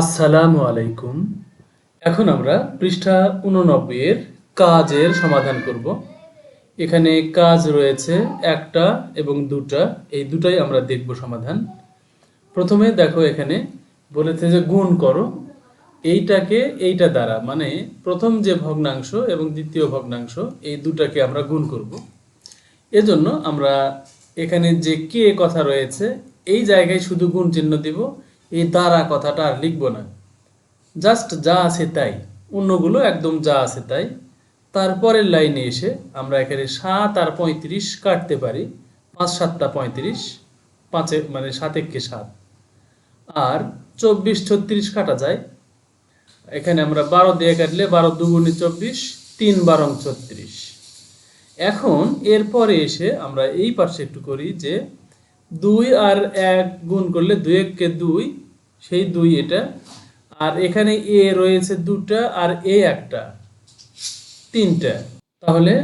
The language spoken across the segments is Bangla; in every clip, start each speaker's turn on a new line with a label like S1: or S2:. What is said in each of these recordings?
S1: আসসালামু আলাইকুম। এখন আমরা পৃষ্ঠা উননব্বই এর কাজের সমাধান করব। এখানে কাজ রয়েছে একটা এবং দুটা। এই দুটাই আমরা দেখব সমাধান। প্রথমে দেখো এখানে বলেছে যে গুণ করো। এইটাকে এইটা দ্বারা মানে প্রথম যে ভগ্নাংশ এবং দ্বিতীয় ভগ্নাংশ, এই দুটাকে আমরা গুণ করব। এজন্য আমরা এখানে যে কে কথা রয়েছে, এই জায়গায় শুধু গুণ চিহ্ন দিব। এই দ্বারা কথাটা আর লিখব না। জাস্ট যা আছে তাই, অন্যগুলো একদম যা আছে তাই। তারপরের লাইনে এসে আমরা এখানে সাত আর পঁয়ত্রিশ কাটতে পারি। পাঁচ সাতটা পঁয়ত্রিশ, পাঁচে মানে সাত একে সাত। আর চব্বিশ ছত্রিশ কাটা যায়। এখানে আমরা বারো দিয়ে কাটলে বারো দুগুণে চব্বিশ, তিন বারং ছত্রিশ। এখন এরপরে এসে আমরা এই পাশে একটু করি যে দুই আর এক গুণ করলে দুই এককে দুই সেই দুই এটা। আর এখানে এ রয়েছে দুটা আর এ একটা, তিনটা। তাহলে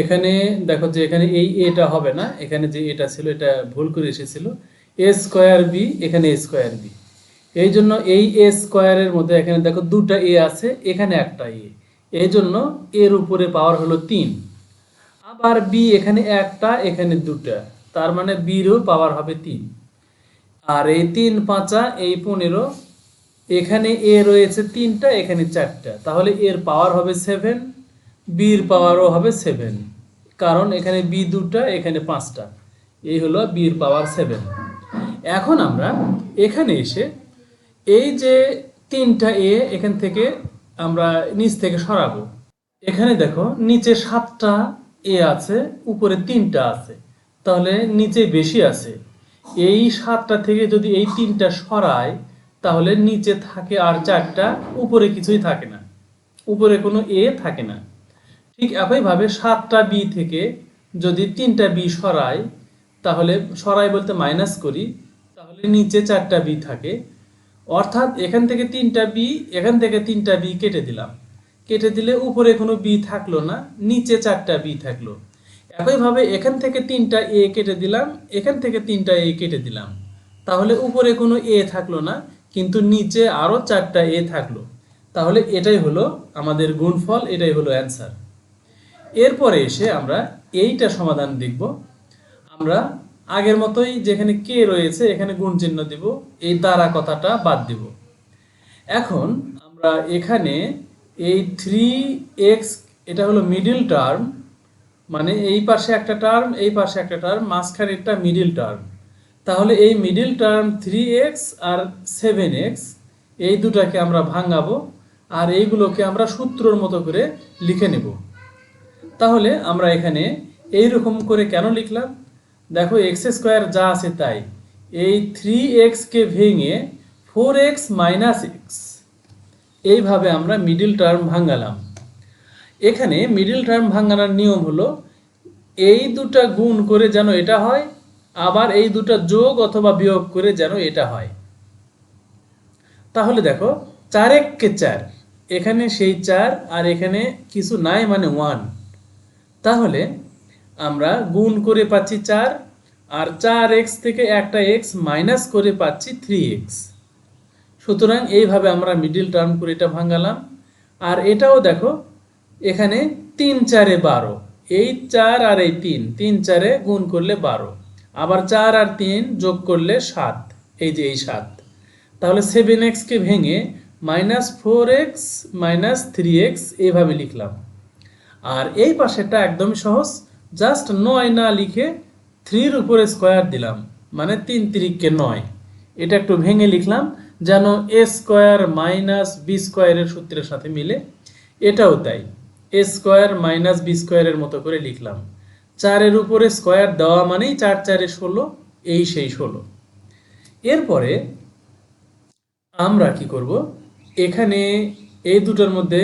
S1: এখানে দেখো যে এখানে এই এটা হবে না, এখানে যে এটা ছিল এটা ভুল করে এসেছিল। এ স্কোয়ার বি, এখানে এ স্কোয়ার বি। এই জন্য এই এ স্কোয়ারের মধ্যে এখানে দেখো দুটা এ আছে, এখানে একটা এ। এই জন্য এর উপরে পাওয়ার হলো তিন। আবার বি এখানে একটা, এখানে দুটা। তার মানে বিরও পাওয়ার হবে তিন। আর এই তিন পাঁচা, এই পনেরো, এখানে এ রয়েছে তিনটা, এখানে চারটা। তাহলে এর পাওয়ার হবে সেভেন বির পাওয়ারও হবে সেভেন কারণ এখানে বি দুটা, এখানে পাঁচটা। এই হলো বির পাওয়ার সেভেন এখন আমরা এখানে এসে এই যে তিনটা এ এখান থেকে আমরা নিচ থেকে সরাবো। এখানে দেখো, নিচে সাতটা এ আছে, উপরে তিনটা আছে। তাহলে নিচে বেশি আছে। এই সাতটা থেকে যদি এই তিনটা সরায়, তাহলে নিচে থাকে আর চারটা, উপরে কিছুই থাকে না। উপরে কোনো এ থাকে না। ঠিক একইভাবে সাতটা বি থেকে যদি তিনটা বি সরাই তাহলে সরাই বলতে মাইনাস করি, তাহলে নিচে চারটা বি থাকে। অর্থাৎ এখান থেকে তিনটা বি, এখান থেকে তিনটা বি কেটে দিলাম। কেটে দিলে উপরে কোনো বি থাকল না, নিচে চারটা বি থাকল। একইভাবে এখান থেকে তিনটা এ কেটে দিলাম, এখান থেকে তিনটা এ কেটে দিলাম। তাহলে উপরে কোনো এ থাকল না, কিন্তু নিচে আরও চারটা এ থাকল। তাহলে এটাই হলো আমাদের গুণফল, এটাই হলো অ্যান্সার। এরপরে এসে আমরা এইটা সমাধান দেখব। আমরা আগের মতোই যেখানে কে রয়েছে, এখানে গুণ চিহ্ন দিব, এই দ্বারা কথাটা বাদ দিব। এখন আমরা এখানে এই থ্রি এক্স এটা হলো মিডিল টার্ম মানে এই পাশে একটা টার্ম এই পাশে একটা টার্ম মাঝখানে একটা মিডিল টার্ম তাহলে এই মিডিল টার্ম থ্রি এক্স আর সেভেন এক্স এই দুটাকে আমরা ভাঙাবো আর এইগুলোকে আমরা সূত্রর মতো করে লিখে নেব। তাহলে আমরা এখানে এই রকম করে কেন লিখলাম? দেখো এক্স স্কোয়ার যা আছে তাই। এই থ্রি এক্সকে ভেঙে ফোর এক্স মাইনাস এক্স এইভাবে আমরা মিডিল টার্ম ভাঙালাম। এখানে মিডিল টার্ম ভাঙানোর নিয়ম হলো, এই দুটা গুণ করে যেন এটা হয়, আবার এই দুটা যোগ অথবা বিয়োগ করে যেন এটা হয়। তাহলে দেখো চার এককে চার, এখানে সেই চার আর এখানে কিছু নাই মানে ওয়ান তাহলে আমরা গুণ করে পাচ্ছি চার, আর চার এক্স থেকে একটা এক্স মাইনাস করে পাচ্ছি থ্রি এক্স। সুতরাং এইভাবে আমরা মিডিল টার্ম করে এটা ভাঙালাম। আর এটাও দেখো এখানে তিন চারে বারো। এই চার আর এই তিন তিন চারে গুণ করলে বারো। আবার চার আর তিন যোগ করলে সাত, এই যে এই সাত। তাহলে সেভেন এক্সকে ভেঙে minus four X minus three X এইভাবে লিখলাম। আর এই পাশেরটা একদমই সহজ জাস্ট নয় না লিখে থ্রির উপরে স্কোয়ার দিলাম মানে তিন তিরিককে নয়। এটা একটু ভেঙে লিখলাম, যেন এ স্কোয়ার মাইনাস বি স্কোয়ারের সূত্রের সাথে মিলে। এটাও তাই। এ স্কোয়ার মাইনাস বি স্কোয়ারের মতো করে লিখলাম। চারের উপরে স্কোয়ার দেওয়া মানেই চার চারে ষোলো, এই সেই ষোলো। এরপরে আমরা কি করব? এখানে এই দুটোর মধ্যে,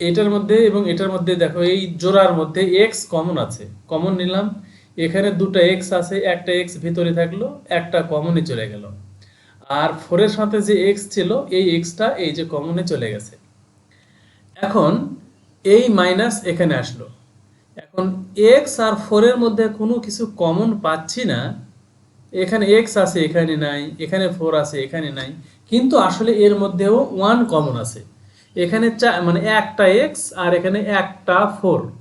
S1: এটার মধ্যে এবং এটার মধ্যে দেখো এই জোড়ার মধ্যে এক্স কমন আছে। কমন নিলাম। এখানে দুটো এক্স আছে, একটা এক্স ভিতরে থাকল, একটা কমনে চলে গেল। আর ফোরের সাথে যে এক্স ছিল, এই এক্সটা এই যে কমনে চলে গেছে। এখন এই মাইনাস এখানে আসলো। এখন এক্স আর ফোরের মধ্যে কোনো কিছু কমন পাচ্ছি না। এখানে এক্স আছে, এখানে নাই, এখানে ফোর আছে, এখানে নাই। কিন্তু আসলে এর মধ্যেও ওয়ান কমন আছে। এখানে চা- মানে একটা এক্স আর এখানে একটা ফোর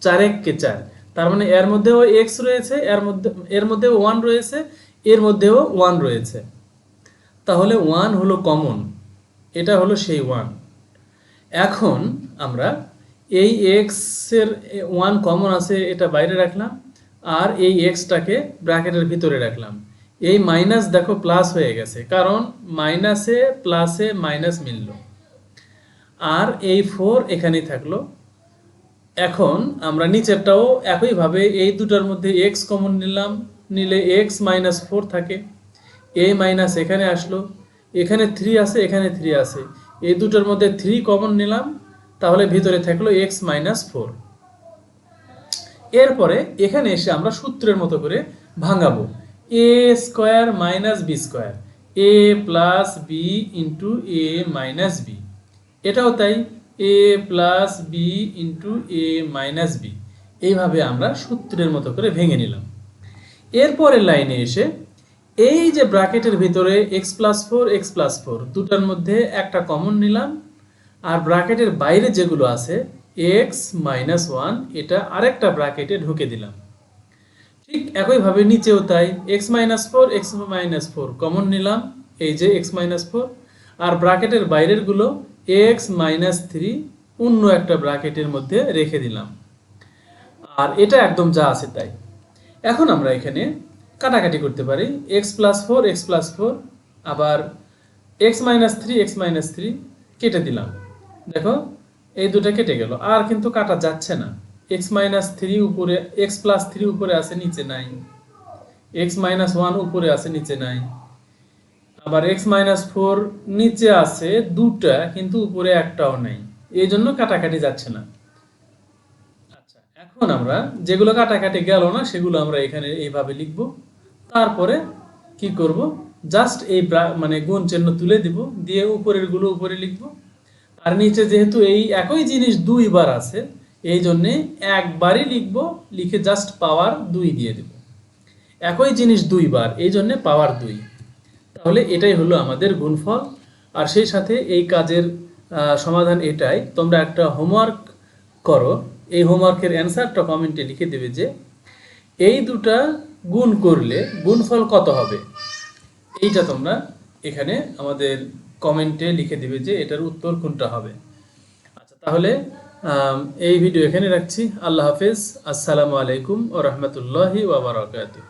S1: চার এককে চার। তার মানে এর মধ্যেও এক্স রয়েছে, এর মধ্যে, এর মধ্যেও ওয়ান রয়েছে, এর মধ্যেও ওয়ান রয়েছে। তাহলে ওয়ান হলো কমন এটা হলো সেই ওয়ান এখন আমরা এই এক্সের ওয়ান কমন আছে, এটা বাইরে রাখলাম, আর এই এক্সটাকে ব্র্যাকেটের ভিতরে রাখলাম। এই মাইনাস দেখো প্লাস হয়ে গেছে, কারণ মাইনাসে প্লাসে মাইনাস মিলল। আর এই ফোর এখানেই থাকল। এখন আমরা নিচেরটাও একইভাবে এই দুটার মধ্যে এক্স কমন নিলাম, নিলে এক্স মাইনাস ফোর থাকে। এ মাইনাস এখানে আসলো, এখানে থ্রি আছে, এখানে থ্রি আছে। এই দুটোর মধ্যে থ্রি কমন নিলাম তাহলে ভিতরে থাকল এক্স মাইনাস ফোর এরপরে এখানে এসে আমরা সূত্রের মতো করে ভাঙাবো। A square minus B square A plus B into A minus B এটাও তাই A plus B into A minus B এইভাবে আমরা সূত্রের মতো করে ভেঙে নিলাম। এরপরের লাইনে এসে এই যে ব্র্যাকেটের ভিতরে X plus four X plus four দুটার মধ্যে একটা কমন নিলাম। আর ব্র্যাকেটের বাইরে যেগুলো আছে এক্স মাইনাস ওয়ান এটা আরেকটা ব্র্যাকেটে ঢুকে দিলাম। ঠিক একইভাবে নিচেও তাই X minus four X minus four common নিলাম, এই যে এক্স মাইনাস ফোর আর ব্র্যাকেটের বাইরেরগুলো এক্স মাইনাস থ্রি অন্য একটা ব্র্যাকেটের মধ্যে রেখে দিলাম। আর এটা একদম যা আছে তাই। এখন আমরা এখানে কাটাকাটি করতে পারি X plus four X plus four আবার X minus three X minus three কেটে দিলাম। দেখো, এই দুটো কেটে গেল। আর কিন্তু কাটা যাচ্ছে না। এক্স মাইনাস থ্রি উপরে এক্স প্লাস থ্রি উপরে আছে, নিচে নাই এক্স মাইনাস ওয়ান উপরে আছে, নিচে নাই আবার এক্স মাইনাস ফোর নিচে আছে দুটা, কিন্তু উপরে একটাও নাই। এই জন্য কাটাকাটি যাচ্ছে না। আচ্ছা এখন আমরা যেগুলো কাটাকাটি গেল না, সেগুলো আমরা এখানে এইভাবে লিখব। তারপরে কি করব? জাস্ট এই মানে গুণ চিহ্ন তুলে দিব। দিয়ে উপরেরগুলো উপরে লিখব। আর নিচে যেহেতু এই একই জিনিস দুইবার আছে, এই জন্যে একবারই লিখব, লিখে জাস্ট পাওয়ার দুই দিয়ে দেব। একই জিনিস দুইবার, এই জন্যে পাওয়ার দুই। তাহলে এটাই হলো আমাদের গুণফল। আর সেই সাথে এই কাজের সমাধান এটাই। তোমরা একটা হোমওয়ার্ক করো। এই হোমওয়ার্কের অ্যান্সারটা কমেন্টে লিখে দেবে যে, এই দুটা গুণ করলে গুণফল কত হবে? এইটা তোমরা এখানে আমাদের কমেন্টে লিখে দিবে যে এটার উত্তর কোনটা হবে। আচ্ছা তাহলে এই ভিডিও এখানে রাখছি। আল্লাহ হাফেজ। আসসালামু আলাইকুম ও রহমতুল্লাহি ওবরাকাতুহ